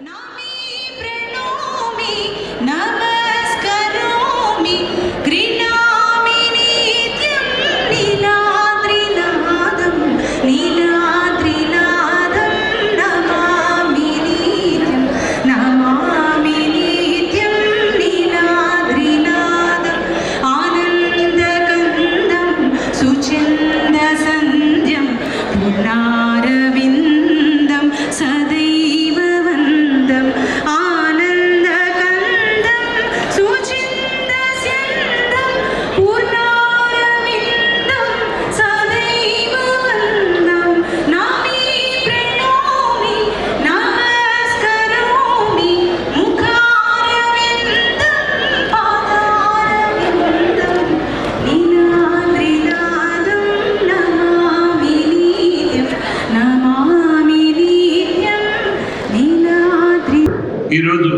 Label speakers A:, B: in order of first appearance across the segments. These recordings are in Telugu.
A: No.
B: ఈరోజు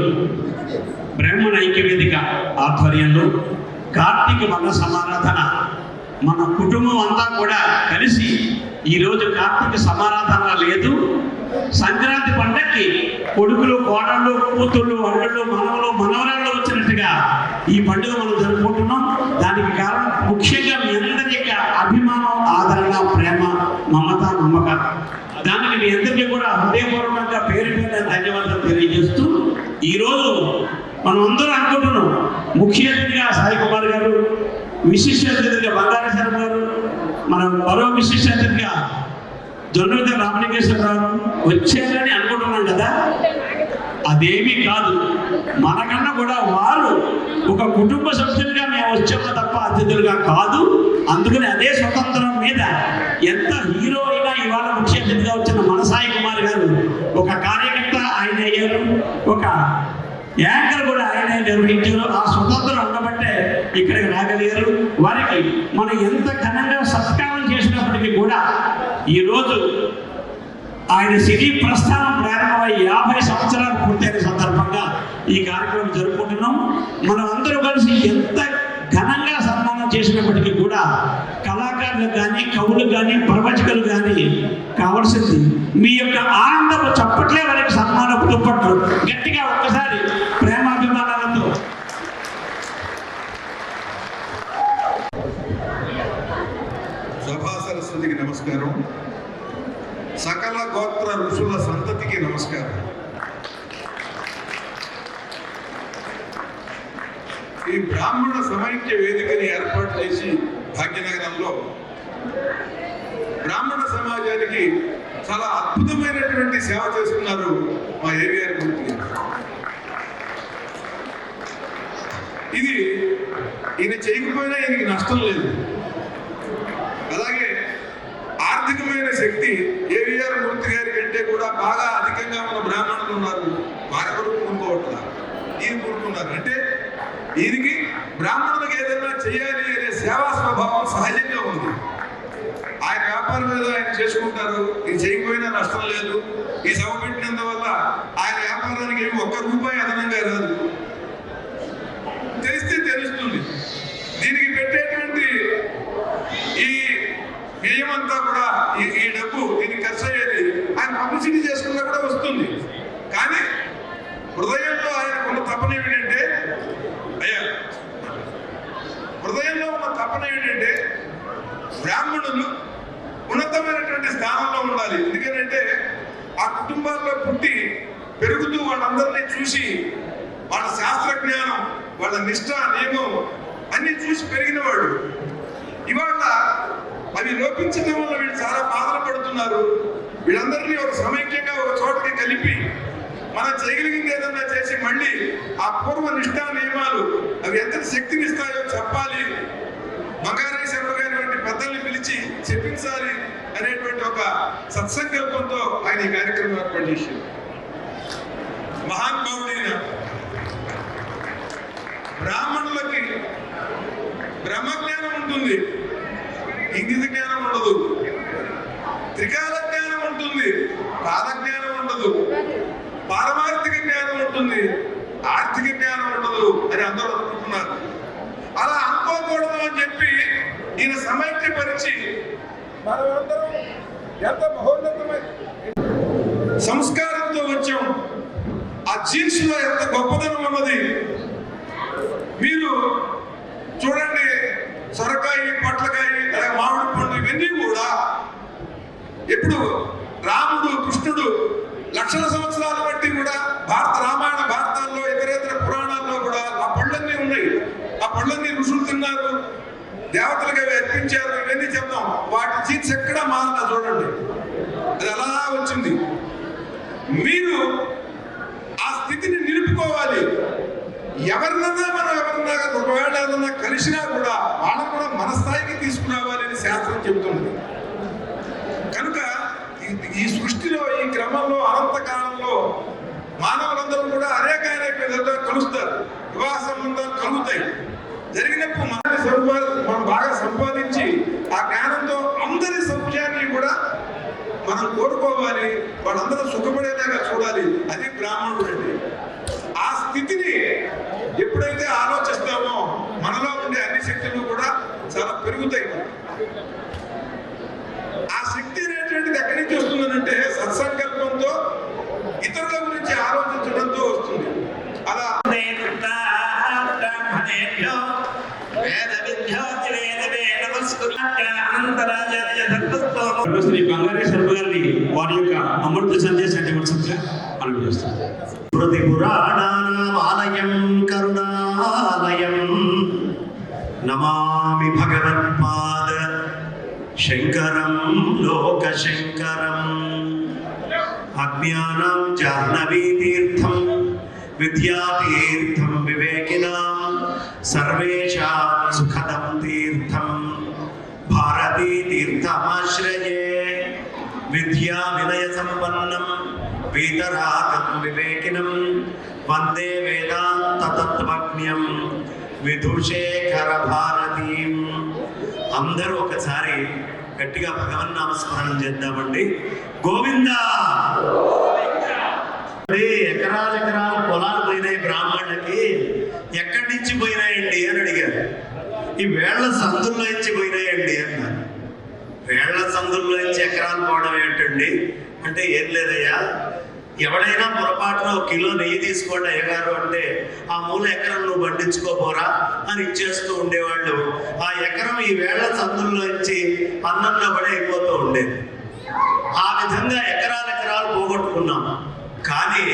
B: బ్రాహ్మణ ఐక్యవేదిక ఆధ్వర్యంలో కార్తీక మత సమారాధన. మన కుటుంబం అంతా కూడా కలిసి ఈరోజు కార్తీక సమారాధన లేదు. సంక్రాంతి పండక్కి కొడుకులు కోడళ్ళు కూతుళ్ళు అండళ్ళు మనవలు మనవరాళ్ళు వచ్చినట్టుగా ఈ పండుగ మనం జరుపుకుంటున్నాం. దానికి కారణం ముఖ్యంగా మీ అందరి యొక్క అభిమానం ఆదరణ ప్రేమ మమత నమ్మకం. దానికి మీ అందరికీ కూడా హృదయపూర్వక ఈరోజు మనం అందరూ అనుకుంటున్నాం. ముఖ్య అతిథిగా సాయి కుమార్ గారు విశిష్ట అతిథిగా బంగారు శర్మ గారు మనం మరో విశిష్ట అతిథిగా జొన్నవిత రామలింగేశ్వరరావు వచ్చారని అనుకుంటున్నాం కదా? అదేమీ కాదు. మనకన్నా కూడా వారు ఒక కుటుంబ సభ్యులుగా మేము వచ్చాము తప్ప అతిథులుగా కాదు. అందుకని అదే స్వతంత్రం మీద ఎంత హీరో అయినా ఇవాళ ముఖ్య అతిథిగా వచ్చిన మన సాయి కుమార్ గారు యాంకర్ కూడా ఆయన నిర్వహించారు. ఆ స్వతంత్రం ఉండబట్టే ఇక్కడికి రాగలిగారు. వారికి మనం ఎంత ఘనంగా సత్కారం చేసినప్పటికీ కూడా ఈరోజు ఆయన సినీ ప్రస్థానం ప్రారంభమై యాభై సంవత్సరాలు పూర్తయిన సందర్భంగా ఈ కార్యక్రమం జరుపుకుంటున్నాం. మనం అందరూ కలిసి ఎంత ఘనంగా చేసినప్పటికీ కూడా కళాకారులకు కానీ కవులు కానీ ప్రవచకులు కానీ కావాల్సింది మీ యొక్క ఆనందం చప్పట్లే వారికి సన్మానపు దుప్పట్లు గట్టిగా ఒక్కసారి ప్రేమాభిమానాలతో.
C: సభా సరస్వతికి నమస్కారం. సకల గోత్ర ఋషుల సంతతికి నమస్కారం. ఈ బ్రాహ్మణ సమైక్య వేదికని ఏర్పాటు చేసి భాగ్యనగరంలో బ్రాహ్మణ సమాజానికి చాలా అద్భుతమైనటువంటి సేవ చేస్తున్నారు మా ఏవిఆర్ గురించి ఇది ఈయన చేయకపోయినా ఈయనకి నష్టం లేదు అలాగే ఆర్థికమైన శక్తి ఏవిఆర్ మూర్తి గారి కంటే కూడా బాగా అధికంగా ఉన్న బ్రాహ్మణులు ఉన్నారు వారెవరు కూరుకోవట్ల ఈయన కూరుకున్నారు అంటే ఈయనకి బ్రాహ్మణులకు ఏదైనా చేయాలి అనే సేవా స్వభావం సహజంగా ఉంది ఆయన వ్యాపారం ఏదో ఆయన చేసుకుంటారు ఇది నష్టం లేదు. ఈ సభ పెట్టినందువల్ల ఆయన వ్యాపారానికి ఏమి ఒక్క రూపాయి అదనంగా రాదు తెలిస్తే తెలుస్తుంది దీనికి పెట్టేటువంటి ఈ వ్యయం అంతా కూడా ఈ ఈ డబ్బు దీనికి ఖర్చు అయ్యేది ఆయన పబ్లిసిటీ చేసుకున్నా కూడా వస్తుంది కానీ హృదయంలో ఆయన ఉన్న తపన ఏమిటంటే అయ్యా హృదయంలో ఉన్న తపన ఏమిటంటే బ్రాహ్మణులు ఉన్నతమైనటువంటి స్థానంలో ఉండాలి. ఎందుకంటే ఆ కుటుంబాల్లో పుట్టి పెరుగుతూ వాళ్ళందరినీ చూసి వాళ్ళ శాస్త్ర జ్ఞానం వాళ్ళ నిష్ట నియమం అన్ని చూసి పెరిగినవాడు. ఇవాళ అవి లోపించడం వల్ల వీళ్ళు చాలా బాధలు పడుతున్నారు. వీళ్ళందరినీ ఒక సమైక్యంగా ఒక చోటకి కలిపి మనం చేయగలిగింది ఏదన్నా చేసి మళ్ళీ ఆ పూర్వ నిష్ఠా నియమాలు అవి ఎంత శక్తిని ఇస్తాయో చెప్పాలి. సత్సంకల్పంతో ఆయన ఈ కార్యక్రమం ఏర్పాటు చేశారు మహానుభావుడైన బ్రాహ్మణులకి బ్రహ్మజ్ఞానం ఉంటుంది. ఇంగిత జ్ఞానం ఉండదు. త్రికాల జ్ఞానం ఉంటుంది. పాద జ్ఞానం ఉండదు. పారమార్థిక జ్ఞానం ఉంటుంది. ఆర్థిక జ్ఞానం ఉండదు అని అందరూ అనుకుంటున్నారు. అలా అనుకోకూడదు అని చెప్పి ఈయన సమైక్యపరిచి మనమందరం ఎంత మహోన్నతమైన సంస్కారంతో వచ్చాం జీన్స్లో ఎంత గొప్పదనం ఉన్నది? మీరు చూడండి సొరకాయ పొట్లకాయి అలాగే మామిడి పండు ఇవన్నీ కూడా ఇప్పుడు రాముడు కృష్ణుడు లక్షల సంవత్సరాల బట్టి కూడా భారత రామాయణ భారతాల్లో ఇతరేతర పురాణాల్లో కూడా ఆ పళ్ళన్నీ ఉన్నాయి. ఆ పళ్ళన్నీ ఋషులు తిన్నారు. దేవతలకు అవి అర్పించారు ఇవన్నీ చెప్తాం వాటి జీన్స్ ఎక్కడ మారలా చూడండి. అది అలా వచ్చింది. మీరు ఆ స్థితిని నిలుపుకోవాలి. ఎవరినన్నా మనం ఎవరన్నా ఒకవేళ ఏదన్నా కలిసినా కూడా వాళ్ళని కూడా మన స్థాయికి తీసుకురావాలి అని శాస్త్రం చెబుతుంది కనుక ఈ- సృష్టిలో ఈ క్రమంలో అనంతకాలంలో మానవులందరూ కూడా అనేక అనేక విధంగా కలుస్తారు. వివాహ సంబంధాలు కలుగుతాయి. జరిగినప్పుడు మన సంపా మనం బాగా సంపాదించి ఆ జ్ఞానంతో అందరి సౌఖ్యాన్ని కూడా మనం కోరుకోవాలి. వాళ్ళందరూ సుఖపడేలాగా చూడాలి. అది బ్రాహ్మణుడు అండి. ఆ స్థితిని ఎప్పుడైతే ఆలోచిస్తామో మనలో ఉండే అన్ని శక్తులు కూడా చాలా పెరుగుతాయి
B: సందేశాన్ని మనసుగా మనం చేస్తాం
D: స్మృతి పురాణానామాలయం కరుణాలయం నమామి భగవత్పాద శంకరం లోకశంకరం అజ్ఞానం జాహ్నవీతీర్థం విద్యాతీర్థం వివేకినాం సర్వేషాం సుఖదం తీర్థం భారతీ తీర్థమాశ్రయే విద్యా వినయ సంపన్నం పీతరాగం వివేకినం వందే వేదాంత తత్వజ్ఞం విధుషేఖర భారతీం అందరూ ఒకసారి గట్టిగా భగవన్ నామస్మరణం చేద్దామండి గోవింద ఎకరాలు ఎకరాలు పొలాలు పోయినాయి బ్రాహ్మణులకి ఎక్కడి నుంచి పోయినాయండి అని అడిగారు ఈ వేళ్ళ సందుల్లో నుంచి పోయినాయండి అన్నారు వేళ్ళ సందుల్లో నుంచి ఎకరాలు పోవడం ఏంటండి అంటే ఏం లేదయ్యా ఎవడైనా పొరపాటున ఒక కిలో నెయ్యి తీసుకోండి అయ్యగారు అంటే ఆ మూల ఎకరం నువ్వు పండించుకోపోరా అని ఇచ్చేస్తూ ఉండేవాళ్ళు. ఆ ఎకరం ఈ వేళ్ళ సందుల్లో ఇచ్చి అన్నంలో పడి అయిపోతూ ఉండేది. ఆ విధంగా ఎకరాల ఎకరాలు పోగొట్టుకున్నాం. కానీ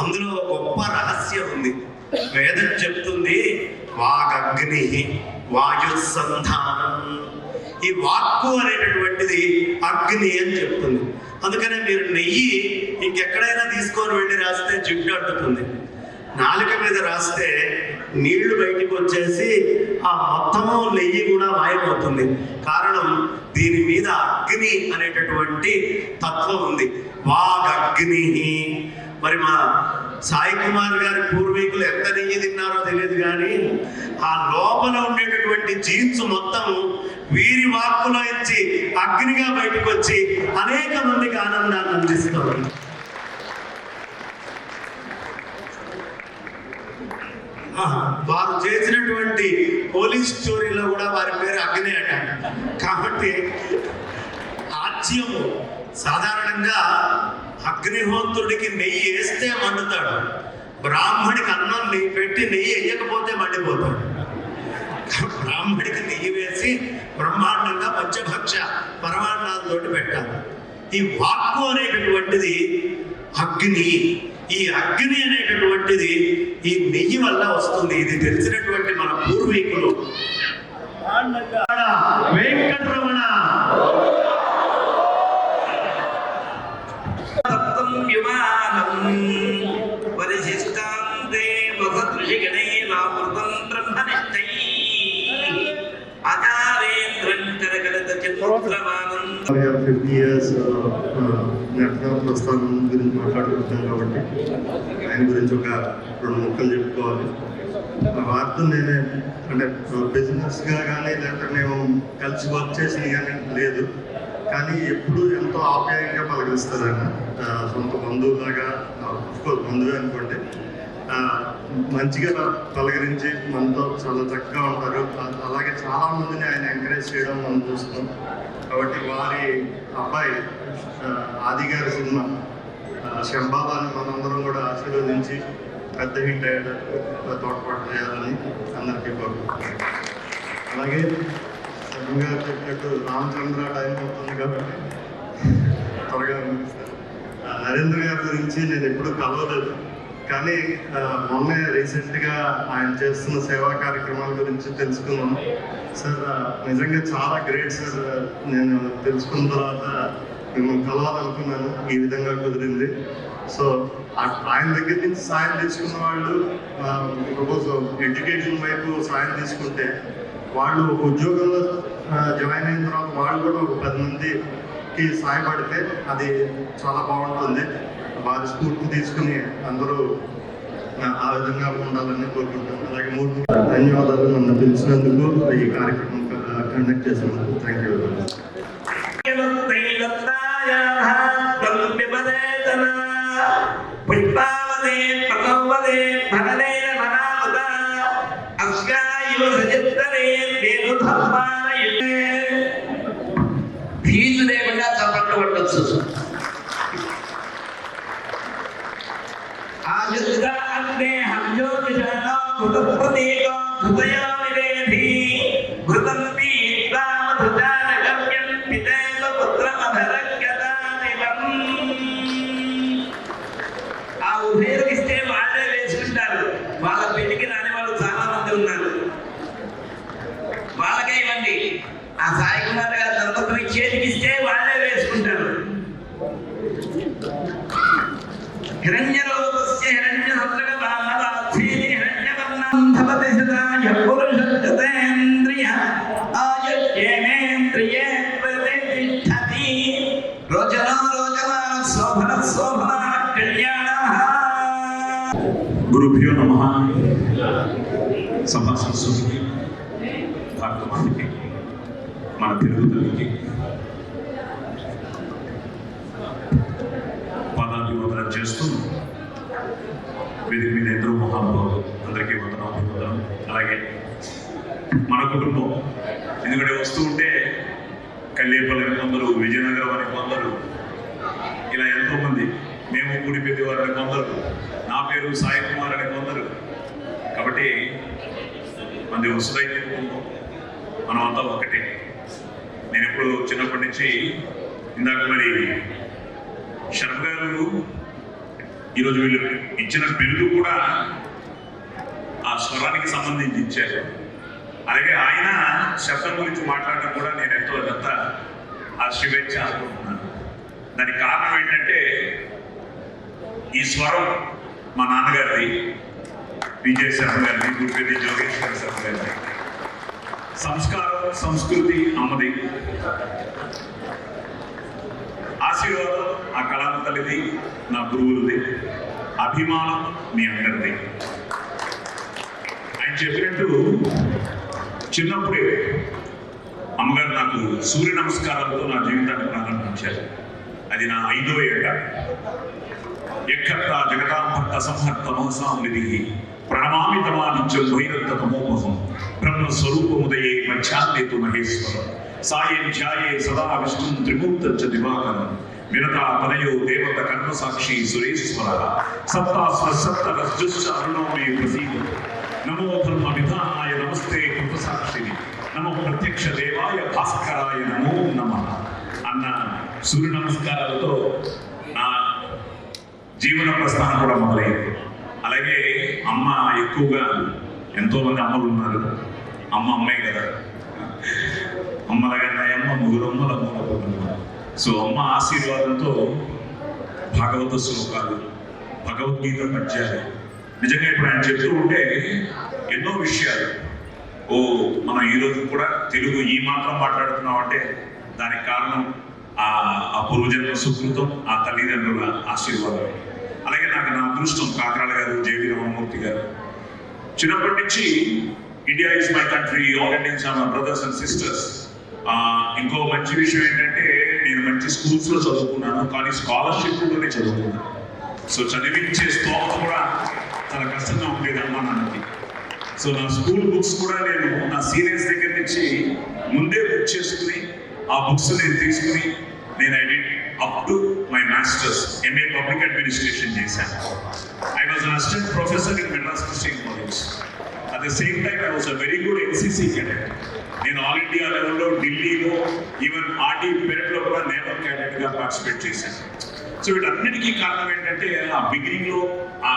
D: అందులో గొప్ప రహస్యం ఉంది. వేదం చెప్తుంది వాగగ్ని వాయుసంధానం ఈ వాక్కు అనేటటువంటిది అగ్ని అని చెప్తుంది. అందుకనే మీరు నెయ్యి ఇంకెక్కడైనా తీసుకొని వెళ్ళి రాస్తే జిడ్డు అంటుతుంది. నాలుక మీద రాస్తే నీళ్ళు బయటికి వచ్చేసి ఆ మొత్తము నెయ్యి కూడా మాయమవుతుంది కారణం దీని మీద అగ్ని అనేటటువంటి తత్వం ఉంది. వాగగ్ని మరి మా సాయి కుమార్ గారి పూర్వీకులు ఎంత నెయ్యి తిన్నారో తెలియదు కానీ ఆ లోపల ఉండేటటువంటి జీన్స్ మొత్తం వీరి వాక్కులో ఇచ్చి అగ్నిగా బయటకు వచ్చి అనేక మందికి ఆనందాన్ని అందిస్తుంది వారు చేసినటువంటి పోలీస్ స్టోరీలో కూడా వారి పేరు అగ్ని అట. కాబట్టి ఆజ్యము సాధారణంగా అగ్నిహోత్రుడికి నెయ్యి వేస్తే మండుతాడు. బ్రాహ్మడికి అన్నం నెయ్యి పెట్టి నెయ్యి వేయకపోతే మండిపోతాడు. బ్రాహ్మడికి నెయ్యి వేసి బ్రహ్మాండంగా పంచభక్ష పరమాన్నాలతోటి పెట్టాలి. ఈ వాక్కు అనేటటువంటిది అగ్ని. ఈ అగ్ని అనేటటువంటిది ఈ నెయ్యి వల్ల వస్తుంది. ఇది తెలిసినటువంటి మన పూర్వీకులు. వెంకటరమణ.
B: తత్వం విమానం పరిశిష్టాంతే వసదృశిగణైరావృతం బ్రహ్మనిష్టై
E: ఫిఫ్టీ ఇయర్స్ నటన ప్రస్థానం గురించి మాట్లాడుకుంటాం కాబట్టి ఆయన గురించి ఒక రెండు ముక్కలు చెప్పుకోవాలి. ఆ వార్త నేనే అంటే బిజినెస్గా కానీ లేకపోతే మేము కలిసి వర్క్ చేసింది కానీ లేదు. కానీ ఎప్పుడు ఎంతో ఆప్యాయంగా పలకరిస్తారు ఆయన సొంత బంధువులాగా కోర్స్ బంధువే అనుకోండి. మంచిగా పలకరించి మనతో చాలా చక్కగా ఉంటారు. అలాగే చాలా మందిని ఆయన ఎంకరేజ్ చేయడం మనం చూస్తాం కాబట్టి వారి అబ్బాయి ఆది గారి సినిమా శంబాబాని మనందరం కూడా ఆశీర్వదించి పెద్ద హిట్ అయ్యేటట్టు తోడ్పాటు చేయాలని అందరికీ కోరుకుంటున్నాను. అలాగే ముందుగా చెప్పినట్టు రామచంద్ర టైం అవుతుంది కాబట్టి త్వరగా ముగిస్తాను నరేంద్ర గారి గురించి నేను ఎప్పుడు కలవలేదు. కానీ ఆ, మొన్నే రీసెంట్గా ఆయన చేస్తున్న సేవా కార్యక్రమాల గురించి తెలుసుకున్నాను సార్ నిజంగా చాలా గ్రేట్ సార్. నేను తెలుసుకున్న తర్వాత మిమ్మల్ని కలవాలనుకున్నాను. ఈ విధంగా కుదిరింది. సో ఆయన దగ్గర నుంచి సాయం తీసుకున్న వాళ్ళు సపోజ్ ఎడ్యుకేషన్ వైపు సాయం తీసుకుంటే వాళ్ళు ఒక ఉద్యోగంలో జాయిన్ అయిన తర్వాత వాళ్ళు కూడా ఒక పది మందికి సహాయపడితే అది చాలా బాగుంటుంది. వారి స్ఫూర్తి తీసుకుని అందరూ ఆ, విధంగా ఉండాలని కోరుకుంటాను అలాగే మూడు ధన్యవాదాలు నన్ను పిలిచినందుకు ఈ కార్యక్రమం కండక్ట్ చేసినందుకు. థ్యాంక్ యూ వెరీ మచ్
F: పుష్పావదే
G: సభా సంస్కృతికి భారతమాతకి మన తెలుగు తల్లికి పాదాభివందనం చేస్తూ వేదిక మీద ఎందరో మహానుభావులు అందరికీ వందనం అభివందనం అలాగే మన కుటుంబం. ఎందుకంటే వస్తూ ఉంటే కల్లేపల్లి కొందరు విజయనగరం అని కొందరు ఇలా ఎంతోమంది. మేము కూడి పెద్దవారు అని కొందరు. నా పేరు సాయి కుమార్ అని కొందరు. మంది వసుదైతే కుటుంబం మనమంతా ఒకటే. నేను ఎప్పుడు చిన్నప్పటి నుంచి ఇందాక మరి శర్మ గారు ఈరోజు వీళ్ళు ఇచ్చిన బిల్లు కూడా ఆ స్వరానికి సంబంధించి ఇచ్చారు. అలాగే ఆయన శబ్దం గురించి మాట్లాడడం కూడా నేను ఎంతో అంత ఆ శివేచ్ఛ అనుకుంటున్నాను. దానికి కారణం ఏంటంటే ఈ స్వరం మా నాన్నగారిది. విజయ్ శర్మ గారిది గురుపేది జోగేశ్వర శర్మ సంస్కారం సంస్కృతి అమ్మది. ఆశీర్వాదం ఆ కళామ తల్లిది నా గురువులది. అభిమానం మీ అందరిది. ఆయన చెప్పినట్టు చిన్నప్పుడే అమ్మగారు నాకు సూర్య నమస్కారాలతో నా జీవితాన్ని ప్రారంభించారు. అది నా ఐదో ఏట ఎక్కత్త జగదాంభక్త సంహర్త మహసాం నిధి. ప్రణమామి తమానిత్యం వైరంత బ్రహ్మ స్వరూపముదయే మధ్యాహ్నేతు మహేశ్వరం. సాయం ధ్యాయే సదా విష్ణుం త్రిమూర్తం దివాకరం. వినతా పదయో దేవత కర్మ సాక్షి సురేశ్వర. సప్తాస్వ సప్త రజ్జుశ్చ అరుణో మే ప్రసీద. నమో బ్రహ్మ విధానాయ నమస్తే కృత సాక్షిని నమో ప్రత్యక్ష దేవాయ భాస్కరాయ నమో నమ. అన్న సూర్య నమస్కారాలతో నా జీవన ప్రస్థానం కూడా మొదలైంది. అలాగే అమ్మ ఎక్కువగా ఎంతో మంది అమ్మలు ఉన్నారు. అమ్మ అమ్మాయి కదా. అమ్మలగా అమ్మ ముగ్గురమ్మల మూల సో అమ్మ ఆశీర్వాదంతో భాగవత శ్లోకాలు భగవద్గీత పద్యాలు నిజంగా ఇప్పుడు ఆయన చెప్తూ ఉంటే ఎన్నో విషయాలు. ఓ మనం ఈ రోజు కూడా తెలుగు ఈ మాత్రం మాట్లాడుతున్నాం అంటే దానికి కారణం ఆ ఆ పూర్వజన్మ సుకృతం ఆ తల్లిదండ్రుల ఆశీర్వాదం. అలాగే నాకు నా అదృష్టం కాకరాల గారు జేవి రమణమూర్తి గారు. చిన్నప్పటి నుంచి India is my country all Indians are my brothers and sisters ఇంకో మంచి విషయం ఏంటంటే నేను మంచి స్కూల్స్లో చదువుకున్నాను కానీ స్కాలర్షిప్లోనే చదువుకున్నాను. సో చదివించే స్తోమత కూడా చాలా కష్టంగా ఉండేది అమ్మా నాన్నకి. సో నా స్కూల్ బుక్స్ కూడా నేను నా సీనియర్స్ దగ్గర నుంచి ముందే బుక్ చేసుకుని ఆ బుక్స్ నేను తీసుకుని నేను ఐడెంటి up to masters MA public administration చేశాను. I was an assistant professor in Madras Christian College at the same time I was a very good NCC cadet నేను ఆల్ ఇండియా లెవెల్లో ఢిల్లీలో ఈవెన్ ఆర్టీ పెరట్లో కూడా నేవల్ క్యాడెట్గా పార్టిసిపేట్ చేశాను. సో వీటన్నిటికీ కారణం ఏంటంటే ఆ బిగినింగ్లో ఆ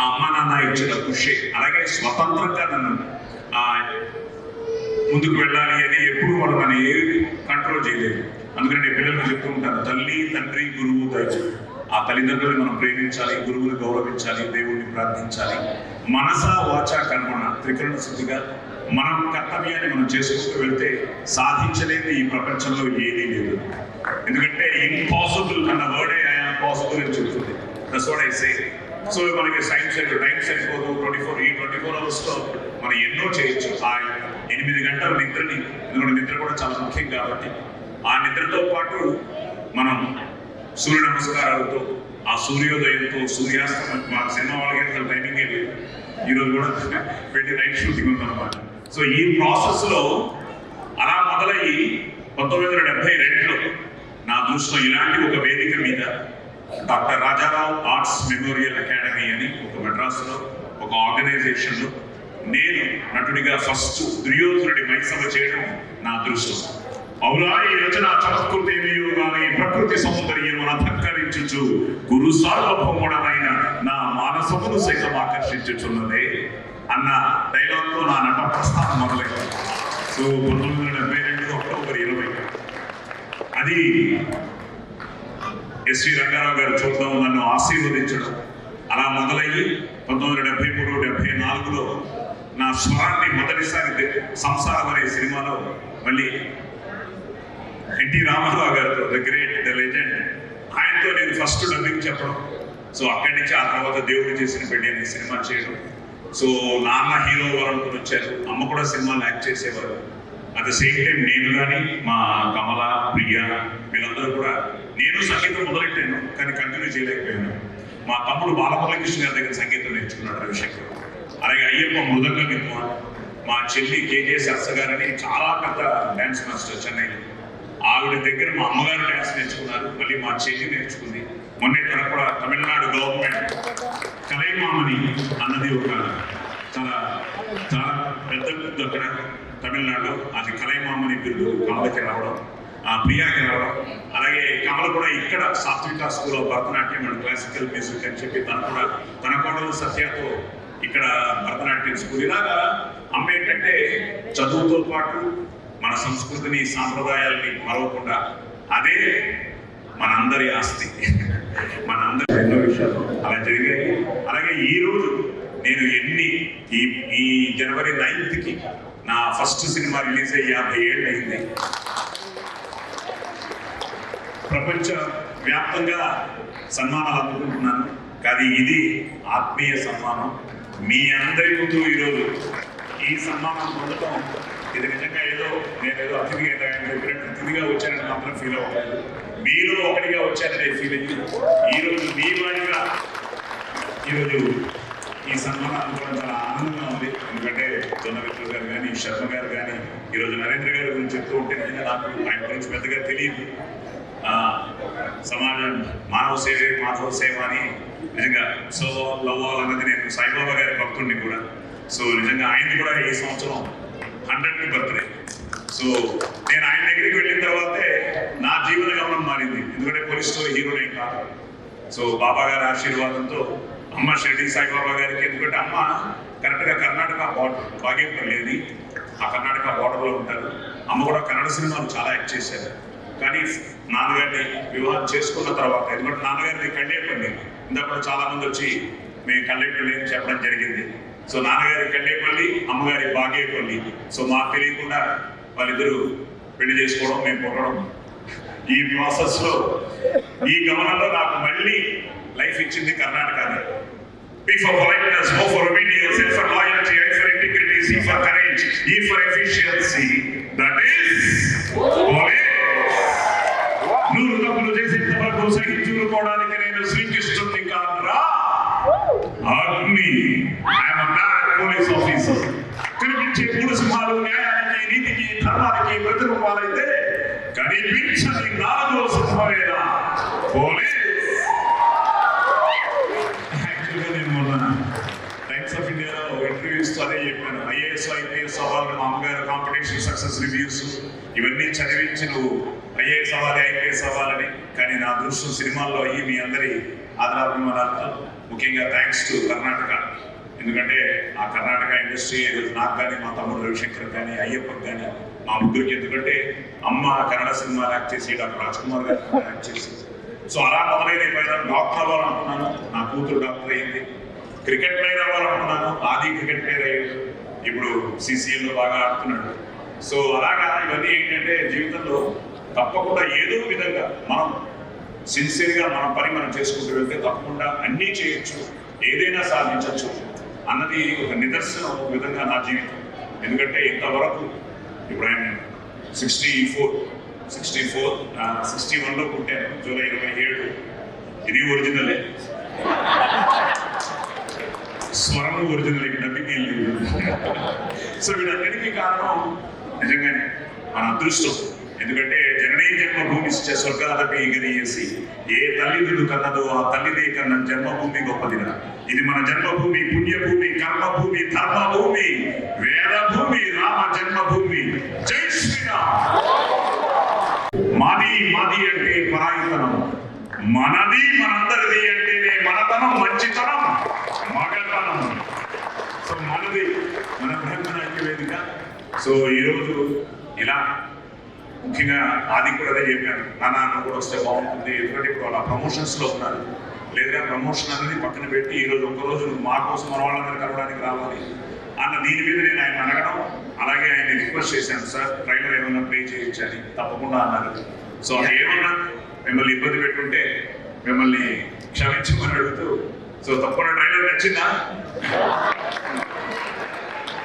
G: ఆ అమ్మ నాన్న ఇచ్చిన కృషి అలాగే స్వతంత్రంగా నన్ను ముందుకు వెళ్ళాలి అని ఎప్పుడు వాళ్ళు నన్ను ఏ కంట్రోల్ చేయలేదు. అందుకని నేను పిల్లలకు చెప్తూ ఉంటాను తల్లి తండ్రి గురువు దయచు. ఆ తల్లిదండ్రులను మనం ప్రేమించాలి గురువుని గౌరవించాలి దేవుణ్ణి ప్రార్థించాలి. మనస వాచ కర్మణ త్రికరణ శుద్ధిగా మనం కర్తవ్యాన్ని మనం చేసుకుంటూ వెళ్తే సాధించలేని ఈ ప్రపంచంలో ఏదీ లేదు. ఎందుకంటే ఇంపాసిబుల్ అన్న వర్డే ఆయన పాసిబుల్ అని చెప్తుంది. That's what I say so మనకి సైన్స్ టైం సరిపోదు ట్వంటీ ఫోర్ ఈ ట్వంటీ ఫోర్ అవర్స్లో మనం ఎన్నో చేయొచ్చు. ఆ ఎనిమిది గంటల నిద్రని ఎందుకంటే నిద్ర కూడా చాలా ముఖ్యం కాబట్టి ఆ నిద్రతో పాటు మనం సూర్య నమస్కారాలతో ఆ సూర్యోదయంతో సూర్యాస్తమం మా సినిమా వాళ్ళకి అసలు టైమింగ్ లేదు. ఈరోజు కూడా పెట్టి నైట్ షూటింగ్ ఉందన్నమాట. సో ఈ ప్రాసెస్లో అలా మొదలయ్యి పంతొమ్మిది వందల డెబ్బై రెండులో నా దృష్టిలో ఇలాంటి ఒక వేదిక మీద doctor Rajarao arts memorial academy అని ఒక మెడ్రాస్లో ఒక ఆర్గనైజేషన్లో నేను నటుడిగా ఫస్ట్ దుర్యోధనుడి మైసభ చేయడం నా అదృష్టం అవునా? ఈ రచన చమత్కృతేమియో గాని ప్రకృతి సౌందర్యం ధక్కరించుచు గురు సార్వభౌముడమైన నా మానసమును సైతం ఆకర్షించుచున్నదే అన్న డైలాగ్తో నా నట ప్రస్థానం మొదలైంది. సో పంతొమ్మిది వందల డెబ్బై రెండు అక్టోబర్ ఇరవై. అది ఎస్వి రంగారావు గారు చూద్దాం నన్ను ఆశీర్వదించడం. అలా మొదలయ్యి పంతొమ్మిది వందల డెబ్బై మూడు డెబ్బై నాలుగులో నా స్వరాన్ని మొదటిసారి సంసారం అనే సినిమాలో మళ్ళీ ఎన్టీ రామారావు గారితో ద గ్రేట్ ద లెజెండ్. ఆయనతో నేను ఫస్ట్ డబ్బింగ్ చెప్పడం. సో అక్కడి నుంచి ఆ తర్వాత దేవుడు చేసిన పెళ్ళి అనే సినిమా చేయడం. సో నాన్న హీరో అనుకుని వచ్చారు. అమ్మ కూడా సినిమాలు యాక్ట్ చేసేవారు. అట్ ద సేమ్ టైం నేను కానీ మా కమల ప్రియ వీళ్ళందరూ కూడా నేను సంగీతం మొదలెట్టాను కానీ కంటిన్యూ చేయలేకపోయాను. మా తమ్ముడు బాలమురళకృష్ణ గారి దగ్గర సంగీతం నేర్చుకున్నాడు రవిశంకర్. అలాగే అయ్యప్ప మృదంగ విద్వాన్ మా చెల్లి కేకే శాస్త్ర గారని చాలా పెద్ద డ్యాన్స్ మాస్టర్ చెన్నైలో. ఆవిడ దగ్గర మా అమ్మగారు డ్యాన్స్ నేర్చుకున్నారు. మళ్ళీ మా చెల్లి నేర్చుకుంది. మొన్నే తన కూడా తమిళనాడు గవర్నమెంట్ కలైమామని అన్నది ఒక చాలా చాలా పెద్ద బిరుదు అక్కడ తమిళనాడు అది కలైమామని బిరుదు కమలకి రావడం ఆ ప్రియాకి రావడం. అలాగే కమల కూడా ఇక్కడ Satvika school of Bharatanatyam and classical music అని చెప్పి తను కూడా తన కోడలు సత్యతో ఇక్కడ భరతనాట్యం స్కూల్ ఇలాగా అమ్మ ఏంటంటే చదువుతో పాటు మన సంస్కృతిని సాంప్రదాయాల్ని మరవకుండా అదే మనందరి ఆస్తి. మనందరి ఎన్నో విషయాలు. అలా జరిగాయి. అలాగే ఈ రోజు నేను ఎన్ని ఈ ఈ జనవరి నైన్త్కి నా ఫస్ట్ సినిమా రిలీజ్ అయ్యి యాభై ఏళ్ళు అయింది ప్రపంచ వ్యాప్తంగా సన్మానాలు అందుకుంటున్నాను. కానీ ఇది ఆత్మీయ సన్మానం. మీ అందరి ముందు ఈరోజు ఈ సన్మానం పొందడం ఇది నిజంగా ఏదో నేను ఏదో అతిథి ఏదో చెప్పినట్టు అతిథిగా వచ్చానని మాత్రం ఫీల్ అవ్వలేదు. మీరు ఒకటిగా వచ్చారనే ఫీల్ అయ్యి ఈరోజు మీ వారిగా ఈరోజు ఈ సన్మానాలు కూడా చాలా ఆనందంగా ఉంది. ఎందుకంటే జొన్నవిత్రులు గారు కానీ శర్మ గారు కానీ ఈరోజు నరేంద్ర గారి గురించి చెప్తూ ఉంటే నిజంగా నాకు ఆయన గురించి పెద్దగా తెలియదు. ఆ, సమాజం మానవ సేవే మాధవ సేవ అని నిజంగా సో లవ్ అన్నది నేను సాయిబాబా గారి భక్తుడిని కూడా. సో నిజంగా ఆయనది కూడా ఈ సంవత్సరం హండ్రెడ్ బర్త్డే. సో నేను ఆయన దగ్గరికి వెళ్ళిన తర్వాతే నా జీవన గమనం మారింది. ఎందుకంటే పోలీస్ స్టోరీ హీరోనే కాదు. సో బాబా గారి ఆశీర్వాదంతో అమ్మ షిరిడి సాయిబాబా గారికి ఎందుకంటే అమ్మ కరెక్ట్గా కర్ణాటక బార్డర్ బాగేపల్లి అని ఆ కర్ణాటక బార్డర్లో ఉంటారు. అమ్మ కూడా కన్నడ సినిమాలు చాలా యాక్ట్ చేశారు. కానీ నాన్నగారిని వివాహం చేసుకున్న తర్వాత ఎందుకంటే నాన్నగారిని కళ్ళేపల్లి ఇందాక చాలా మంది వచ్చి మేము కళ్ళేపల్లి అని చెప్పడం జరిగింది. సో నాన్నగారి కళ్ళేపల్లి అమ్మగారి బాగేపల్లి సో మాకు తెలియకుండా వాళ్ళిద్దరూ పెళ్ళి చేసుకోవడం మేము పుట్టడం ఈ ప్రాసెస్లో ఈ గమనంలో నాకు మళ్ళీ లైఫ్ ఇచ్చింది కర్ణాటకనే P for politeness, O for obedience, L for loyalty, I for integrity, C for courage, E for efficiency. That is police. నూరు తప్పులు చేసేంత వరకు సహించుకోవడానికి నేను శ్రీకృష్ణుని కాదురా. అగ్ని. చదివించి నువ్వు. ఐఏఎస్ అవ్వాలి ఐపీఎస్ అవ్వాలని. కానీ నా అదృష్టం సినిమాల్లో అయ్యి మీ అందరి ఆదరాభిమానాలతో ముఖ్యంగా థ్యాంక్స్ టు కర్ణాటక. ఎందుకంటే ఆ కర్ణాటక ఇండస్ట్రీ నాకు కానీ మా తమ్ముడు రవిశంకర్ కానీ అయ్యప్పకి కానీ మా ముగ్గురికి ఎందుకంటే అమ్మ కన్నడ సినిమా యాక్ట్ చేసి doctor Rajkumar garu act చేసి. సో అలా మొదలైన పైన డాక్టర్ అవ్వాలనుకున్నాను. నా కూతురు డాక్టర్ అయింది క్రికెట్ ప్లేయర్ అవ్వాలనుకున్నాను. ఆది క్రికెట్ ప్లేయర్ అయ్యాడు. ఇప్పుడు CCL లో బాగా ఆడుతున్నాడు. సో అలాగా ఇవన్నీ ఏంటంటే జీవితంలో తప్పకుండా ఏదో విధంగా మనం సిన్సియర్గా మన పని మనం చేసుకుంటూ వెళ్తే తప్పకుండా అన్నీ చేయొచ్చు ఏదైనా సాధించవచ్చు అన్నది ఒక నిదర్శనం ఒక విధంగా నా జీవితం. ఎందుకంటే ఇంతవరకు ఇప్పుడు ఆయన sixty four sixty four sixty వన్లో పుట్టాను జూలై ఇరవై ఏడు. ఇది ఒరిజినలే. స్వరం ఒరిజినల్ ఇక్కడ డబ్బింగ్ సో వీటన్నిటికీ కారణం నిజంగానే మన అదృష్టం. ఎందుకంటే జననీ జన్మభూమి భూమి స్వర్గాలపై ఎగరేసి ఏ తల్లి కన్నదో ఆ తల్లిదే కన్న జన్మభూమి గొప్పదిన ఇది మన జన్మభూమి పుణ్యభూమి కర్మభూమి ధర్మభూమి వేదభూమి రామ జన్మభూమి. జై శ్రీరామ్! మాది మాది అంటే పరాయితనం. మనది మనందరిది అంటేనే మనతనం మంచితనం మగతనం. సో మనది మన బ్రహ్మ వేదిక. సో ఈరోజు ఇలా ముఖ్యంగా ఆది కూడా అదే చెప్పాను. నా నాన్న కూడా వస్తే బాగుంటుంది. ఎందుకంటే ఇప్పుడు అలా ప్రమోషన్స్లో ఉన్నారు. లేదా ప్రమోషన్ అనేది పక్కన పెట్టి ఈ రోజు ఒక్క రోజు నువ్వు మా కోసం మన వాళ్ళందరూ కలవడానికి రావాలి అన్న దీని మీద నేను ఆయన అడగడం అలాగే ఆయన రిక్వెస్ట్ చేశాను సార్ ట్రైలర్ ఏమన్నా ప్లే చేయించాలి తప్పకుండా అన్నారు. సో ఏమన్నా మిమ్మల్ని ఇబ్బంది పెట్టుంటే మిమ్మల్ని క్షమించమని అడుగుతూ సో తప్పకుండా ట్రైలర్ నచ్చిందా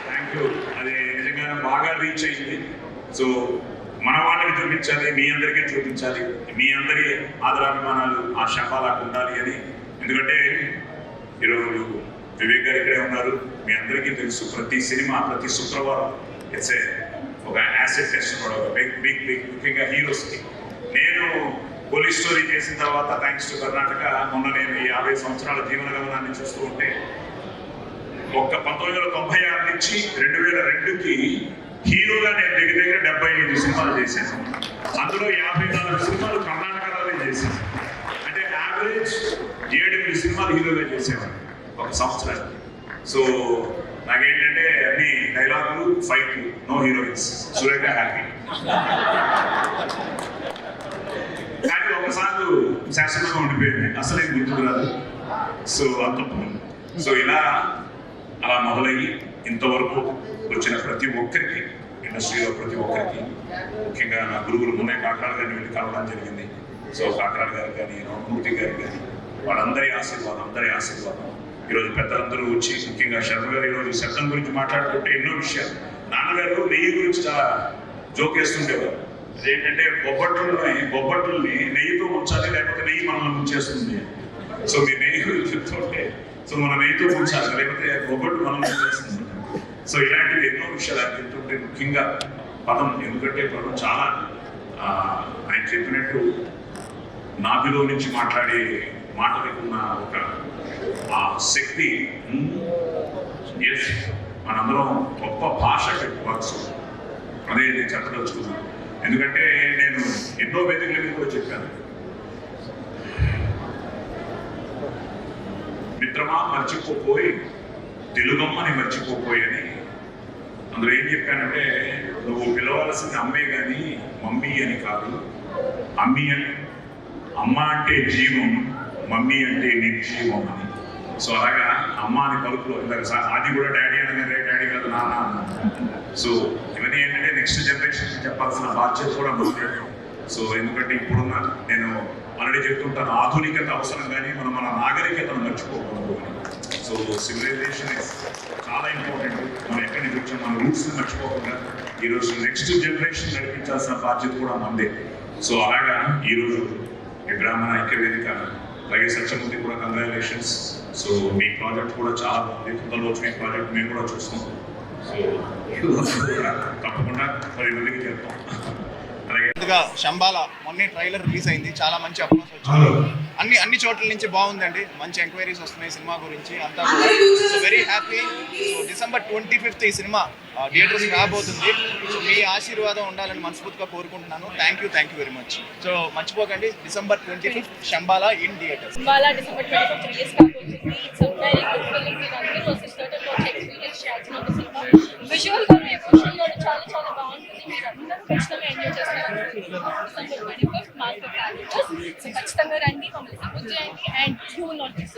G: థ్యాంక్ యూ అది నిజంగా బాగా రీచ్ అయింది. సో మన వాళ్ళకి చూపించాలి మీ అందరికీ చూపించాలి. మీ అందరి ఆదరాభిమానాలు ఆ శంపాలకు ఉండాలి అని. ఎందుకంటే ఈరోజు వివేక్ గారు ఇక్కడే ఉన్నారు. మీ అందరికీ తెలుసు ప్రతి సినిమా ప్రతి శుక్రవారం ఇట్స్ ఒక యాసెట్ టెస్ట్ కూడా ఒక బిగ్ బిగ్ బిగ్ ముఖ్యంగా హీరోస్కి నేను పోలీస్ స్టోరీ చేసిన తర్వాత థ్యాంక్స్ టు కర్ణాటక మొన్న నేను ఈ యాభై సంవత్సరాల జీవన గమనాన్ని చూస్తూ ఉంటే ఒక్క పంతొమ్మిది వందల తొంభై ఆరు నుంచి రెండు వేల రెండుకి హీరోగా నేను దగ్గర దగ్గర డెబ్బై ఐదు సినిమాలు చేశాను. అందులో యాభై నాలుగు సినిమాలు కర్ణాటకలోనే చేశాను. అంటే యావరేజ్ ఏడెనిమిది సినిమాలు హీరోగా చేసేవాడు ఒక సంవత్సరానికి. సో నాకేంటంటే అన్ని డైలాగులు fight no heroines. Surekha happy. కానీ ఒకసారి శాశ్వతంగా ఉండిపోయింది. అసలు గుర్తుకు రాదు. సో అంత సో ఇలా అలా మొదలయ్యి ఇంతవరకు వచ్చిన ప్రతి ఒక్కరికి ఇండస్ట్రీలో ప్రతి ఒక్కరికి ముఖ్యంగా నా గురువులు మున్నే కాకరాడు గారిని వెళ్ళి కలవడం జరిగింది. సో కాకరాడు గారు కానీ రామమూర్తి గారు కానీ వాళ్ళందరి ఆశీర్వాదం అందరి ఆశీర్వాదం. ఈరోజు పెద్దలందరూ వచ్చి ముఖ్యంగా శర్మ గారు ఈరోజు శబ్దం గురించి మాట్లాడుకుంటే ఎన్నో విషయాలు. నాన్నగారు నెయ్యి గురించి చాలా జోకేస్తుండేవారు అదేంటంటే బొబ్బట్లని బొబ్బట్లని నెయ్యితో ఉంచాలి లేకపోతే నెయ్యి మనల్ని ముంచేస్తుంది. సో మీ నెయ్యి గురించి చెప్తుంటే సో మన నెయ్యితో ఉంచాలి లేకపోతే బొబ్బట్టు మనం ముంచేస్తుంది. సో ఇలాంటివి ఎన్నో విషయాలు ఆయన చెప్తుంటే ముఖ్యంగా పదం. ఎందుకంటే పదం చాలా ఆయన చెప్పినట్టు నాభిలో నుంచి మాట్లాడే మాటలకు ఉన్న ఒక ఆ శక్తి ఎస్ మనందరం గొప్ప భాష చెప్పుకోవచ్చు అదే నేను చెప్పదలుచుకున్నాను ఎందుకంటే నేను ఎన్నో వేదికల మీద కూడా చెప్పాను. మిత్రమా మర్చిపోపోయి తెలుగమ్మని మర్చిపోపోయి అని అందులో ఏం చెప్పానంటే నువ్వు పిలవాల్సింది అమ్మే కానీ మమ్మీ అని కాదు. అమ్మీ అని అమ్మ అంటే జీవం మమ్మీ అంటే నిర్జీవం అని. సో అలాగా అమ్మ అని పలుకులు ఇందాక అది కూడా డాడీ అనగానే డాడీ కాదు నాన్న సో ఇవన్నీ ఏంటంటే నెక్స్ట్ జనరేషన్ చెప్పాల్సిన బాధ్యత కూడా ఉంది సో ఎందుకంటే ఇప్పుడున్న నేను ఆల్రెడీ చెప్తుంటాను ఆధునికత అవసరం కానీ మనం మన నాగరికతను మర్చిపోకూడదు అని. సో సివిలైజేషన్ ఇస్ చాలా ఇంపార్టెంట్ మనం ఎక్కడి నుంచి వచ్చాం మన రూట్స్ మర్చిపోకుండా ఈరోజు నెక్స్ట్ జనరేషన్ నడిపించాల్సిన బాధ్యత కూడా మందే సో అలాగా ఈరోజు ఈ బ్రాహ్మణ ఐక్య వేదిక అలాగే సత్యమూర్తి కూడా కంగ్రాచులేషన్స్ సో మీ ప్రాజెక్ట్ కూడా చాలా బాగుంది. తొందరలో వచ్చిన ఈ ప్రాజెక్ట్ మేము కూడా చూస్తాం. సో తప్పకుండా పది మందికి చెప్తాం
H: శంబాల మొన్నే ట్రైలర్ రిలీజ్ అయింది. చాలా మంచి అప్రోచ్ వచ్చింది. అన్ని అన్ని చోట్ల నుంచి బాగుందండి. మంచి ఎంక్వైరీస్ వస్తున్నాయి సినిమా గురించి. అంతా so very happy so December twenty fifth ఈ సినిమా థియేటర్స్ రాబోతుంది. సో మీ ఆశీర్వాదం ఉండాలని మనస్ఫూర్తిగా కోరుకుంటున్నాను. Thank you thank you very much so మర్చిపోకండి. December twenty fifth Shambala in theatres
I: Bala December twenty fifth release కాబోతుంది ఇట్స్ వెరీ గుడ్ ఫిల్మ్ మీరు అందరూ వచ్చి థియేటర్లో వచ్చి ఎక్స్పీరియన్స్ చేయాల్సిన ఒక సినిమా. విజువల్గా ఎమోషన్ కూడా చాలా చాలా బాగుంటుంది. మీరు అందరూ ఖచ్చితంగా ఎంజాయ్ చేస్తారు December twenty fifth market characters so ఖచ్చితంగా రండి మమ్మల్ని సపోర్ట్ చేయండి అండ్ యూ నాట్ మిస్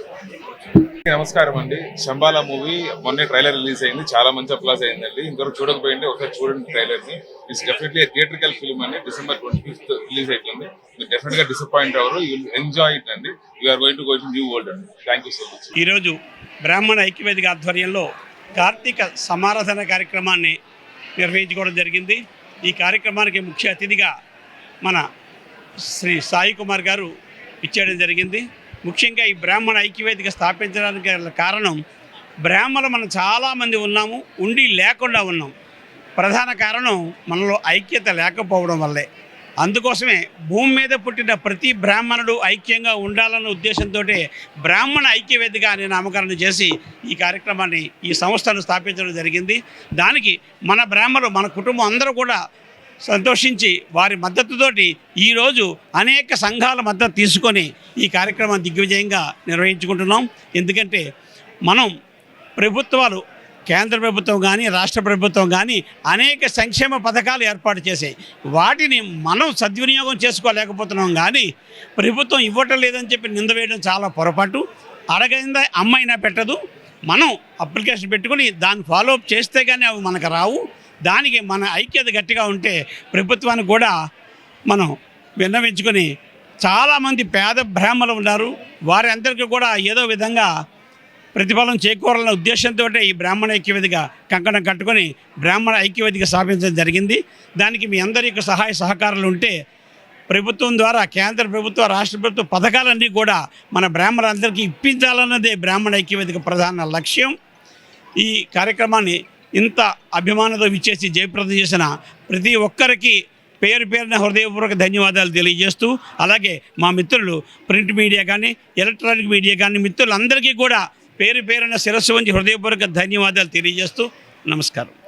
J: నమస్కారం అండి. శంబాలా మూవీ మొన్నే ట్రైలర్ రిలీజ్ అయింది. చాలా మంచి అప్లాస్ అయిందండి. ఇంకొకరు చూడకపోయింది ఒకసారి చూడండి ట్రైలర్ని. ఇట్స్ డెఫినెట్లీ థియేట్రికల్ ఫిల్మ్ అండి. డిసెంబర్ ట్వంటీ ఫిఫ్త్ రిలీజ్ అవుతుంది మీరు డెఫినెట్గా డిసప్పాయింట్ అవ్వరు. యూ ఎంజాయ్ ఇట్ అండి. You're going to go to new world అండి. థ్యాంక్ యూ సో మచ్
B: ఈరోజు బ్రాహ్మణ ఐక్యవేదిక ఆధ్వర్యంలో కార్తీక సమారాధన కార్యక్రమాన్ని నిర్వహించుకోవడం జరిగింది. ఈ కార్యక్రమానికి ముఖ్య అతిథిగా మన శ్రీ సాయి కుమార్ గారు ఇచ్చేయడం జరిగింది. ముఖ్యంగా ఈ బ్రాహ్మణ ఐక్యవేదిక స్థాపించడానికి కారణం బ్రాహ్మణులు మనం చాలామంది ఉన్నాము ఉండి లేకుండా ఉన్నాం. ప్రధాన కారణం మనలో ఐక్యత లేకపోవడం వల్లే. అందుకోసమే భూమి మీద పుట్టిన ప్రతి బ్రాహ్మణుడు ఐక్యంగా ఉండాలన్న ఉద్దేశంతో బ్రాహ్మణ ఐక్యవేదిక అనే నామకరణం చేసి ఈ కార్యక్రమాన్ని ఈ సంస్థను స్థాపించడం జరిగింది. దానికి మన బ్రాహ్మణులు మన కుటుంబం అందరూ కూడా సంతోషించి వారి మద్దతుతోటి ఈరోజు అనేక సంఘాల మద్దతు తీసుకొని ఈ కార్యక్రమాన్ని దిగ్విజయంగా నిర్వహించుకుంటున్నాం. ఎందుకంటే మనం ప్రభుత్వాలు కేంద్ర ప్రభుత్వం కానీ రాష్ట్ర ప్రభుత్వం కానీ అనేక సంక్షేమ పథకాలు ఏర్పాటు చేశాయి. వాటిని మనం సద్వినియోగం చేసుకోలేకపోతున్నాం కానీ ప్రభుత్వం ఇవ్వటం లేదని చెప్పి నింద వేయడం చాలా పొరపాటు. అడగైందా అమ్మైనా పెట్టదు. మనం అప్లికేషన్ పెట్టుకుని దాన్ని ఫాలో అప్ చేస్తే కానీ అవి మనకు రావు. దానికి మన ఐక్యత గట్టిగా ఉంటే ప్రభుత్వానికి కూడా మనం విన్నవించుకొని చాలామంది పేద బ్రాహ్మలు ఉన్నారు. వారి అందరికీ కూడా ఏదో విధంగా ప్రతిఫలం చేకూరాలన్న ఉద్దేశంతో ఈ బ్రాహ్మణ ఐక్యవేదిక కంకణం కట్టుకొని బ్రాహ్మణ ఐక్యవేదిక స్థాపించడం జరిగింది. దానికి మీ అందరి యొక్క సహాయ సహకారాలు ఉంటే ప్రభుత్వం ద్వారా కేంద్ర ప్రభుత్వ రాష్ట్ర ప్రభుత్వ పథకాలన్నీ కూడా మన బ్రాహ్మణులందరికీ ఇప్పించాలన్నదే బ్రాహ్మణ ఐక్యవేదిక ప్రధాన లక్ష్యం. ఈ కార్యక్రమాన్ని ఇంత అభిమానంతో ఇచ్చేసి జయప్రదం చేసిన ప్రతి ఒక్కరికి పేరు పేరున హృదయపూర్వక ధన్యవాదాలు తెలియజేస్తూ అలాగే మా మిత్రులు ప్రింట్ మీడియా కానీ ఎలక్ట్రానిక్ మీడియా కానీ మిత్రులందరికీ కూడా పేరు పేరున శిరస్సు వంచి హృదయపూర్వక ధన్యవాదాలు తెలియజేస్తూ నమస్కారం.